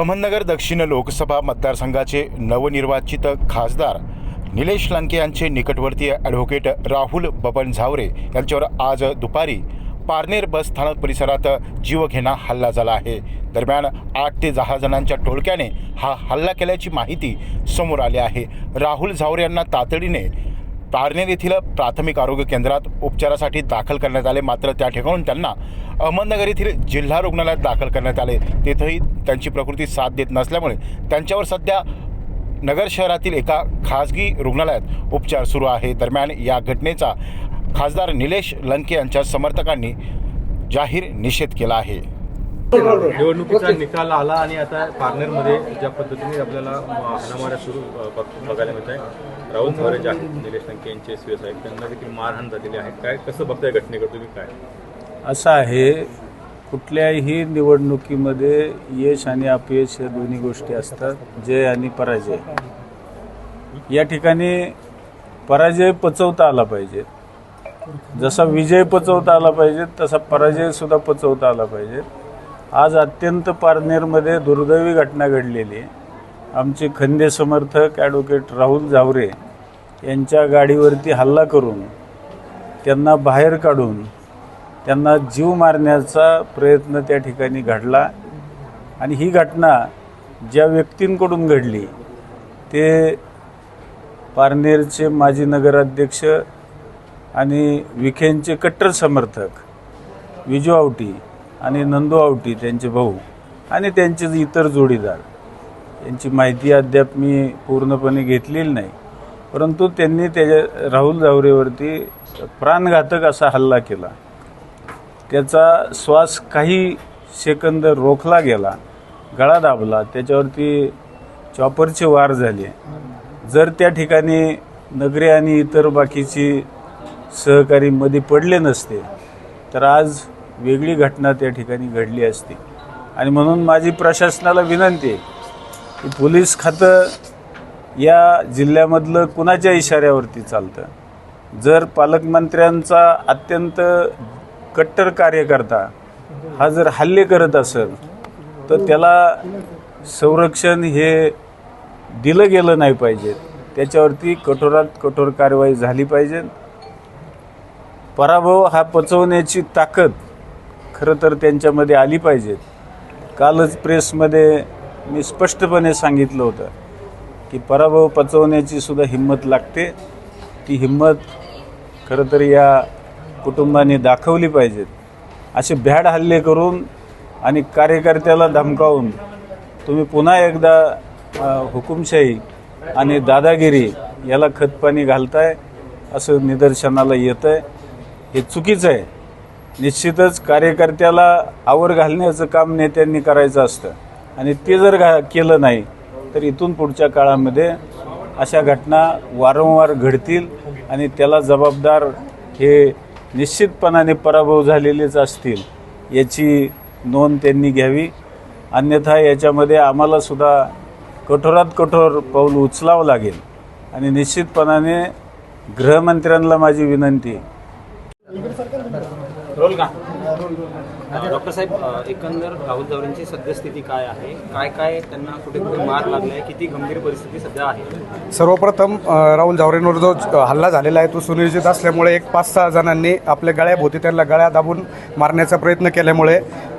अहमदनगर दक्षिण लोकसभा मतदारसंघाचे नवनिर्वाचित खासदार निलेश लंके यांचे निकटवर्तीय ॲडव्होकेट राहुल बबन झावरे यांच्यावर आज दुपारी पारनेर बस स्थानक परिसरात जीवघेणा हल्ला झाला आहे. दरम्यान आठ ते दहा जणांच्या टोळक्याने हा हल्ला केल्याची माहिती समोर आली आहे. राहुल झावरे यांना तातडीने पारनेर येथील प्राथमिक आरोग्य केंद्रात उपचारासाठी दाखल करण्यात आले. मात्र त्या ठिकाणून त्यांना अहमदनगर येथील जिल्हा रुग्णालयात दाखल करण्यात आले. तेथेही त्यांची प्रकृती साथ देत नसल्यामुळे त्यांच्यावर सध्या नगर शहरातील एका खाजगी रुग्णालयात उपचार सुरू आहे. दरम्यान या घटनेचा खासदार निलेश लंके यांच्या समर्थकांनी जाहीर निषेध केला आहे. निवडणुकीचा निकाल आला आणि आता पार्लरमध्ये ज्या पद्धतीने आपल्याला हाणामाऱ्या सुरू बघायला मिळत आहे राहुल झावरे जे आहेत निलेश लंके यांचे एस आहेत त्यांना देखील मारहाण झालेली आहे. काय कसं बघताय घटनेकडे तुम्ही काय? असं आहे कुठल्याही निवडणुकीमध्ये यश आणि अपयश या दोन्ही गोष्टी असतात जय आणि पराजय. या ठिकाणी पराजय पचवता आला पाहिजे. जसा विजय पचवता आला पाहिजे तसा पराजयसुद्धा पचवता आला पाहिजे. आज अत्यंत पारनेरमध्ये दुर्दैवी घटना घडलेली आहे. आमचे खंदे समर्थक ॲडव्होकेट राहुल झावरे यांच्या गाडीवरती हल्ला करून त्यांना बाहेर काढून त्यांना जीव मारण्याचा प्रयत्न त्या ठिकाणी घडला. आणि ही घटना ज्या व्यक्तींकडून घडली ते पारनेरचे माजी नगराध्यक्ष आणि विखेंचे कट्टर समर्थक विजू आवटी आणि नंदू आवटी त्यांचे भाऊ आणि त्यांचे इतर जोडीदार. यांची माहिती अद्याप मी पूर्णपणे घेतलेली नाही. परंतु त्यांनी त्याच्या राहुल जावरेवरती प्राणघातक असा हल्ला केला. त्याचा श्वास काही सेकंद रोखला गेला गळा दाबला त्याच्यावरती चॉपरचे वार झाले. जर त्या ठिकाणी नगरे आणि इतर बाकीची सहकारी मध्ये पडले नसते तर आज वेगळी घटना त्या ठिकाणी घडली असती. आणि म्हणून माझी प्रशासनाला विनंती आहे पोलीस खातं या जिल्ह्यामधलं कुणाच्या इशाऱ्यावरती चालतं? जर पालकमंत्र्यांचा अत्यंत कट्टर कार्यकर्ता हा जर हल्ले करत असेल तर त्याला संरक्षण हे दिलं गेलं नाही पाहिजे. त्याच्यावरती कठोरात कठोर कारवाई झाली पाहिजे. पराभव हा पचवण्याची ताकद खरं तर त्यांच्यामध्ये आली पाहिजे. कालच प्रेसमध्ये मी स्पष्टपणे सांगितलं होतं की पराभव पचवण्याची सुद्धा हिंमत लागते. ती हिंमत खरं तर या कुटुंबाने दाखवली पाहिजेत असे भ्याड हल्ले करून आणि कार्यकर्त्याला धमकावून तुम्ही पुन्हा एकदा हुकुमशाही आणि दादागिरी याला खतपाणी घालताय असं निदर्शनाला येतं आहे हे चुकीचं आहे. निश्चितच कार्यकर्त्याला आवर घालण्याचं काम नेत्यांनी करायचं असतं. आणि ते जर घा केलं नाही तर इथून पुढच्या काळामध्ये अशा घटना वारंवार घडतील आणि त्याला जबाबदार हे निश्चितपणाने पराभव झालेलेच असतील याची नोंद त्यांनी घ्यावी. अन्यथा याच्यामध्ये आम्हाला सुद्धा कठोरात कठोर पाऊल उचलावं लागेल. आणि निश्चितपणाने गृहमंत्र्यांना माझी विनंती डॉक्टर साहेब एकंदर राहुल जावरेंची सद्यस्थिती काय आहे? काय काय त्यांना कुठे कुठे मार लागलाय? किती गंभीर परिस्थिती सध्या आहे? सर्वप्रथम राहुल जावरेंवर जो हल्ला झालेला आहे तो सुनियोजित असल्यामुळे एक पाच सहा जणांनी आपल्या गळ्याभोवती त्यांना गळ्या दाबून मारण्याचा प्रयत्न केल्यामुळे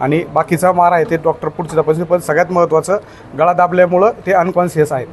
आणि बाकीचा मार आहे ते डॉक्टर पुढची तपासणी पण सगळ्यात महत्त्वाचं गळा दाबल्यामुळं ते अनकॉन्शियस आहेत.